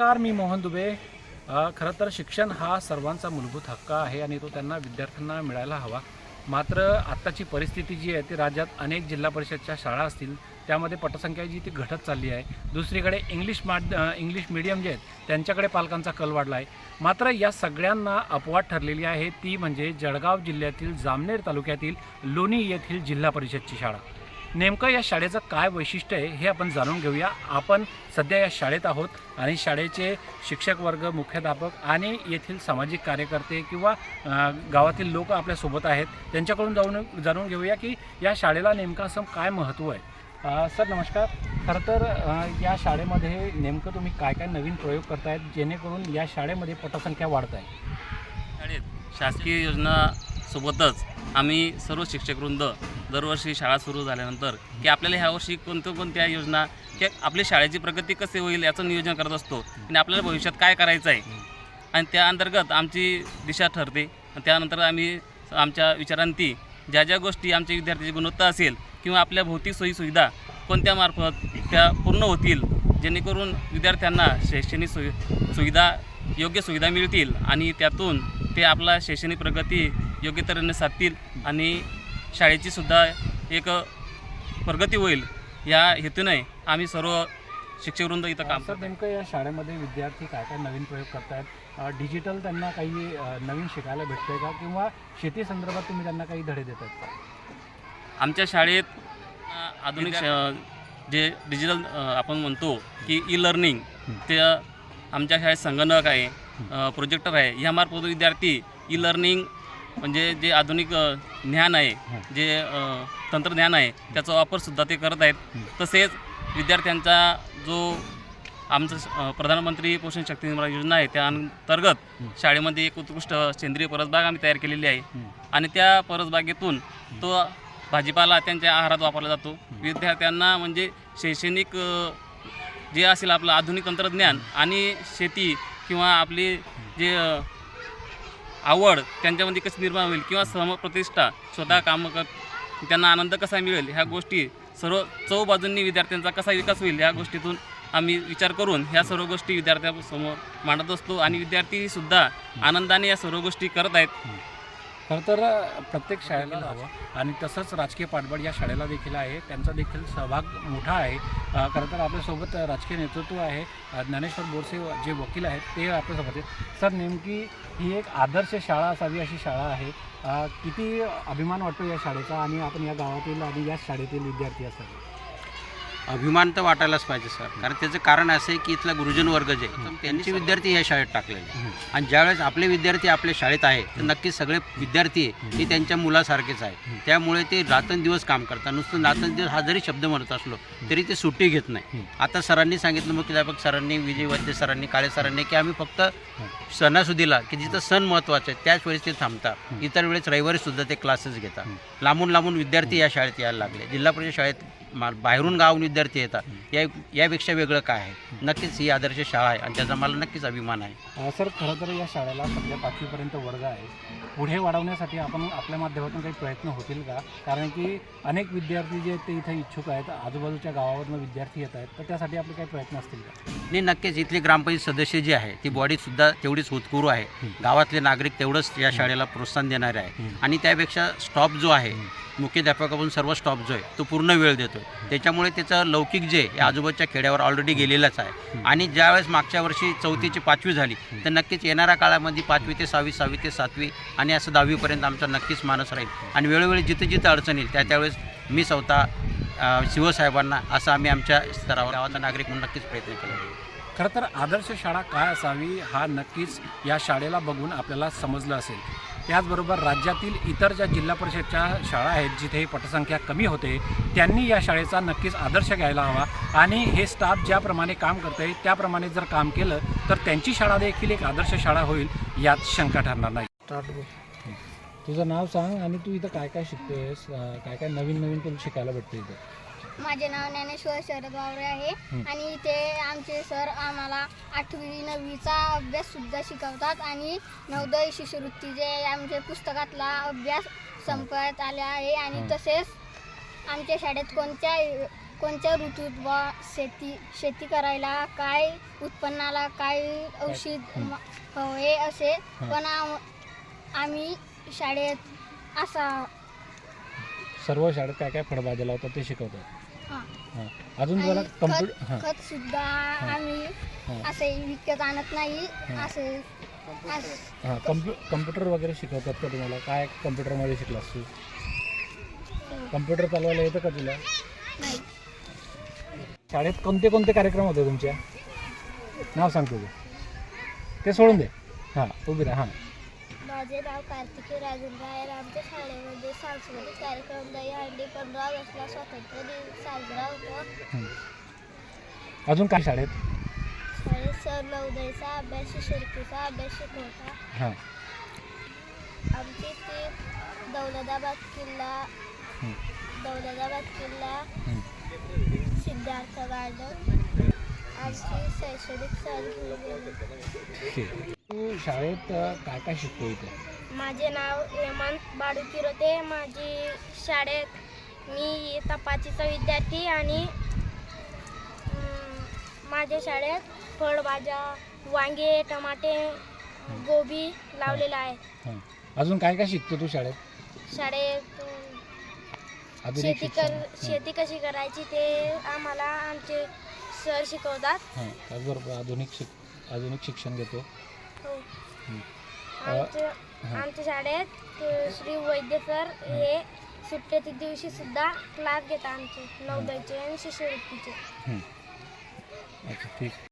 नमस्कार मी मोहन दुबे. खरं तर शिक्षण हा सर्वांचा मूलभूत हक्क आहे आणि तो त्यांना विद्यार्थ्यांना मिळायला हवा. मात्र आत्ताची परिस्थिती जी आहे ती राज्यात अनेक जिल्हा परिषदच्या शाळा असतील त्यामध्ये पटसंख्या जी ती घटत चालली आहे. दुसरीकडे इंग्लिश माध इंग्लिश मिडियम जे आहेत त्यांच्याकडे पालकांचा कल वाढला आहे. मात्र या सगळ्यांना अपवाद ठरलेली आहे ती म्हणजे जळगाव जिल्ह्यातील जामनेर तालुक्यातील लोणी येथील जिल्हा परिषदची शाळा. नेमकं या शाळेचं काय वैशिष्ट्य आहे हे आपण जाणून घेऊया. आपण सध्या या शाळेत आहोत आणि शाळेचे शिक्षक वर्ग मुख्याध्यापक आणि येथील सामाजिक कार्यकर्ते किंवा गावातील लोक आपल्यासोबत आहेत. त्यांच्याकडून जाऊन जाणून घेऊया की या शाळेला नेमकं असं काय महत्त्व आहे. सर नमस्कार. खरं तर या शाळेमध्ये नेमकं तुम्ही काय काय नवीन प्रयोग करतायत जेणेकरून या शाळेमध्ये पटसंख्या वाढत आहे? शाळेत शासकीय योजनासोबतच आम्ही सर्व शिक्षकवृंद दरवर्षी शाळा सुरू झाल्यानंतर की आपल्याला ह्या वर्षी कोणत्या कोणत्या योजना की आपली शाळेची प्रगती कशी होईल याचं नियोजन करत असतो आणि आपल्याला भविष्यात काय करायचं आहे. आणि त्या अंतर्गत आमची दिशा ठरते. त्यानंतर आम्ही आमच्या विचारांती ज्या ज्या गोष्टी आमच्या विद्यार्थ्याची गुणवत्ता असेल किंवा आपल्या भौतिक सोयीसुविधा कोणत्या मार्फत त्या पूर्ण होतील जेणेकरून विद्यार्थ्यांना शैक्षणिक सुवि सुविधा योग्य सुविधा मिळतील आणि त्यातून ते आपला शैक्षणिक प्रगती योग्य तऱ्हेने साधतील आणि शाळेची सुद्धा एक प्रगती होईल या हेतूने आम्ही सर्व शिक्षकवृंद इथं काम सर नेमकं या शाळेमध्ये विद्यार्थी काय काय नवीन प्रयोग करतायत? डिजिटल त्यांना काही नवीन शिकायला भेटतंय का? किंवा शेती संदर्भात तुम्ही त्यांना काही धडे देतात का? आमच्या शाळेत आधुनिक जे डिजिटल आपण म्हणतो की ई लर्निंग ते आमच्या शाळेत संगणक आहे प्रोजेक्टर आहे. ह्यामार्फत विद्यार्थी ई लर्निंग म्हणजे जे आधुनिक ज्ञान आहे जे तंत्रज्ञान आहे त्याचा वापरसुद्धा ते करत आहेत. तसेच विद्यार्थ्यांचा जो आमचं प्रधानमंत्री पोषण शक्ती निर्माण योजना आहे त्या अंतर्गत शाळेमध्ये एक उत्कृष्ट सेंद्रिय परसबाग आम्ही तयार केलेली आहे. आणि त्या परसबागेतून तो भाजीपाला त्यांच्या आहारात वापरला जातो. विद्यार्थ्यांना म्हणजे शैक्षणिक जे असेल आपलं आधुनिक तंत्रज्ञान आणि शेती किंवा आपली जे आवड त्यांच्यामध्ये कशी निर्माण होईल किंवा समप्रतिष्ठा स्वतः कामं कर त्यांना आनंद कसा मिळेल ह्या गोष्टी सर्व चौ बाजूंनी विद्यार्थ्यांचा कसा विकास होईल ह्या गोष्टीतून आम्ही विचार करून ह्या सर्व गोष्टी विद्यार्थ्यांसमोर मांडत असतो आणि विद्यार्थीसुद्धा आनंदाने या सर्व गोष्टी करत आहेत. खरं तर प्रत्येक शाळेला हवं. आणि तसंच राजकीय पाठबळ या शाळेला देखील आहे. त्यांचा देखील सहभाग मोठा आहे. खरं तर आपल्यासोबत राजकीय नेतृत्व आहे ज्ञानेश्वर बोरसे जे वकील आहेत ते आपल्यासोबत आहेत. सर नेमकी ही एक आदर्श शाळा असावी अशी शाळा आहे. किती अभिमान वाटतो या शाळेचा? आणि आपण या गावातील आणि या शाळेतील विद्यार्थी असावे? अभिमान तर वाटायलाच पाहिजे सर. कारण त्याचं कारण असं आहे की इथला गुरुजन वर्ग जे आहे, त्यांचे विद्यार्थी या शाळेत टाकलेले आहे. आणि ज्यावेळेस आपले विद्यार्थी आपल्या शाळेत आहे तर नक्कीच सगळे विद्यार्थी आहे, हे त्यांच्या मुलासारखेच आहे त्यामुळे ते रात्रंदिवस काम करतात. नुसतं रात्रंदिवस हा जरी शब्द म्हणत असलो तरी ते सुट्टी घेत नाही. आता सरांनी सांगितलं मुख्याध्यापक सरांनी विजय वैद्य सरांनी काळे सरांनी की आम्ही फक्त सणासुदीला की जिथं सण महत्त्वाचे आहेत त्याच वेळेस ते थांबतात. इतर वेळेस रविवारी सुद्धा ते क्लासेस घेतात. लांबून लांबून विद्यार्थी या शाळेत यायला लागले. जिल्हा परिषद शाळेत मा- बाहेरून गावून विद्यार्थी येतात. या यापेक्षा वेगळं काय आहे? नक्कीच ही आदर्श शाळा आहे आणि त्याचा मला नक्कीच अभिमान आहे. सर खरं तर या शाळेला सध्या पाचवीपर्यंत वर्ग आहे. पुढे वाढवण्यासाठी आपण आपल्या माध्यमातून काही प्रयत्न होतील का? कारण की अनेक विद्यार्थी जे ते इथे इच्छुक आहेत. आजूबाजूच्या गावावरून विद्यार्थी येत आहेत. तर त्यासाठी आपले काही प्रयत्न असतील का? आणि नक्कीच इथले ग्रामपंचायत सदस्य जे आहे ती बॉडी सुद्धा तेवढीच होतकरू आहे. गावातले नागरिक तेवढंच या शाळेला प्रोत्साहन देणारे आहे. आणि त्यापेक्षा स्टॉप जो आहे मुख्याध्यापकाकडून सर्व स्टॉप जो आहे तो पूर्ण वेळ देतो त्याच्यामुळे त्याचं लौकिक जे या आजूबाजूच्या खेड्यावर ऑलरेडी गेलेलंच आहे. आणि ज्यावेळेस मागच्या वर्षी चौथीची पाचवी झाली तर नक्कीच येणाऱ्या काळामध्ये पाचवी ते सहावी सहावी ते सातवी आणि असं दहावीपर्यंत आमचा नक्कीच मानस राहील. आणि वेळोवेळी जिथं जिथं अडचण येईल त्या त्यावेळेस मी स्वतः शिवसाहेबांना असं आम्ही आमच्या स्तरावर गावाचा नागरिक म्हणून नक्कीच प्रयत्न केला. खरं तर आदर्श शाळा काय असावी हा नक्कीच या शाळेला बघून आपल्याला समजलं असेल. त्याचबरोबर राज्यातील इतर ज्या जिल्हा परिषदच्या शाळा आहेत जिथे पटसंख्या कमी होते त्यांनी या शाळेचा नक्कीच आदर्श घ्यायला हवा. आणि हे स्टाफ ज्याप्रमाणे काम करते त्याप्रमाणे जर काम केलं तर त्यांची शाळा देखील एक आदर्श शाळा होईल यात शंका ठरणार नाही. तुझं नाव सांग आणि तू इथं काय काय शिकतोयस काय काय नवीन नवीन तुला शिकायला भेटतं इथं? माझे नाव ज्ञानेश्वर शरद वावरे आहे. आणि इथे आमचे सर आम्हाला आठवी नववीचा अभ्यास सुद्धा शिकवतात आणि नवोदय शिष्यवृत्ती जे आमचे पुस्तकातला अभ्यास संपत आले आहे. आणि तसेच आमच्या शाळेत कोणत्या कोणत्या ऋतूत बा शेती शेती करायला काय उत्पन्नाला काय औषध हवे असे. पण आम- आम्ही शाळेत असा सर्व शाळेत काय काय फळभाज्या लावतात ते शिकवतात? हां. अजून तुम्हाला कम्प्युटर खत हां. खत सुद्धा आम्ही असे विकत आणत नाही. असे अस- हां. कम्प्यु कम्प्युटर वगैरे शिकवतात का तुम्हाला? काय कम्प्युटरमध्ये शिकलास तू? कम्प्युटर चालवायला येतं का तुला? शाळेत कोणते कोणते कार्यक्रम होते तुमच्या? नाव सांग तुझं. ते सोडून दे. हां उभी राहा. हां. माझे नाव कार्तिकी राजन रायर आमच्या शाळेमध्ये सांस्कृतिक कार्यक्रम दहीहंडी पंधरा ऑगस्टला स्वातंत्र्य दिन साजरा होतो. अजून काय शाळेत? शाळेत सर नवोदयचा अभ्यास शिर्कीचा अभ्यास शिकवता. हां. आमची ती दौलताबाद किल्ला हं. दौलताबाद किल्ला हं. सिद्धार्थ गार्डन. आमची शैक्षणिक सहल घेऊन गेली ठीक. तू शाळेत काय काय शिकतो इथं? माझे नाव हेमंत बाडू किरोते माझी शाळेत मी इयत्ता पाचवीचा विद्यार्थी आणि माझ्या शाळेत फळभाज्या वांगे टमाटे गोबी लावलेलं आहे. अजून काय काय शिकतो तू शाळेत? शाळेत शेती कर शेती कशी करायची ते आम्हाला आमचे सर शिकवतात. हां त्याचबरोबर आधुनिक शिक आधुनिक शिक्षण घेतो. आमच्या. आमच्या शाळेत श्री वैद्य सर हे सुट्टीच्या दिवशी सुद्धा क्लास घेतात आमचे नवोदयचे आणि शिष्यवृत्तीचे. अच्छा ठीक